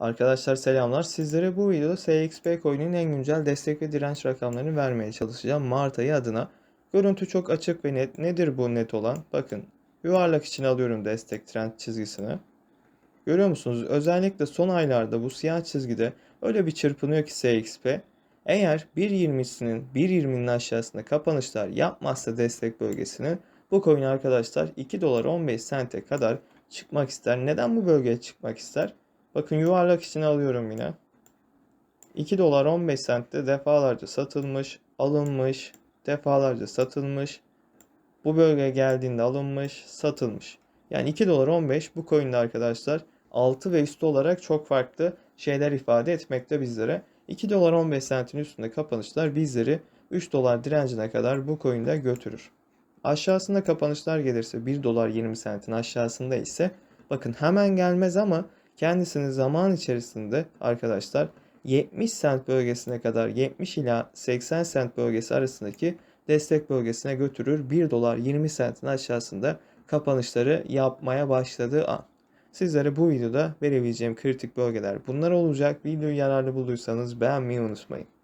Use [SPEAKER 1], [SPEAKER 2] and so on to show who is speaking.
[SPEAKER 1] Arkadaşlar selamlar. Sizlere bu videoda SXP coin'in en güncel destek ve direnç rakamlarını vermeye çalışacağım Mart ayı adına. Görüntü çok açık ve net. Nedir bu net olan? Bakın yuvarlak içine alıyorum destek trend çizgisini. Görüyor musunuz? Özellikle son aylarda bu siyah çizgide öyle bir çırpınıyor ki SXP. Eğer 1.20'sinin 1.20'nin aşağısında kapanışlar yapmazsa destek bölgesinin bu coin arkadaşlar 2 dolar 15 sente kadar çıkmak ister. Neden bu bölgeye çıkmak ister? Bakın yuvarlak içine alıyorum yine. 2 dolar 15 sentte defalarca satılmış, alınmış, defalarca satılmış. Bu bölgeye geldiğinde alınmış, satılmış. Yani 2 dolar 15 bu coin'de arkadaşlar 6 ve üstü olarak çok farklı şeyler ifade etmekte bizlere. 2 dolar 15 sentin üstünde kapanışlar bizleri 3 dolar direncine kadar bu coin'de götürür. Aşağısında kapanışlar gelirse 1 dolar 20 sentin aşağısında ise bakın hemen gelmez ama kendisini zaman içerisinde arkadaşlar 70 sent bölgesine kadar 70 ila 80 sent bölgesi arasındaki destek bölgesine götürür. 1 dolar 20 sentin aşağısında kapanışları yapmaya başladığı an. Sizlere bu videoda verebileceğim kritik bölgeler bunlar olacak. Videoyu yararlı bulduysanız beğenmeyi unutmayın.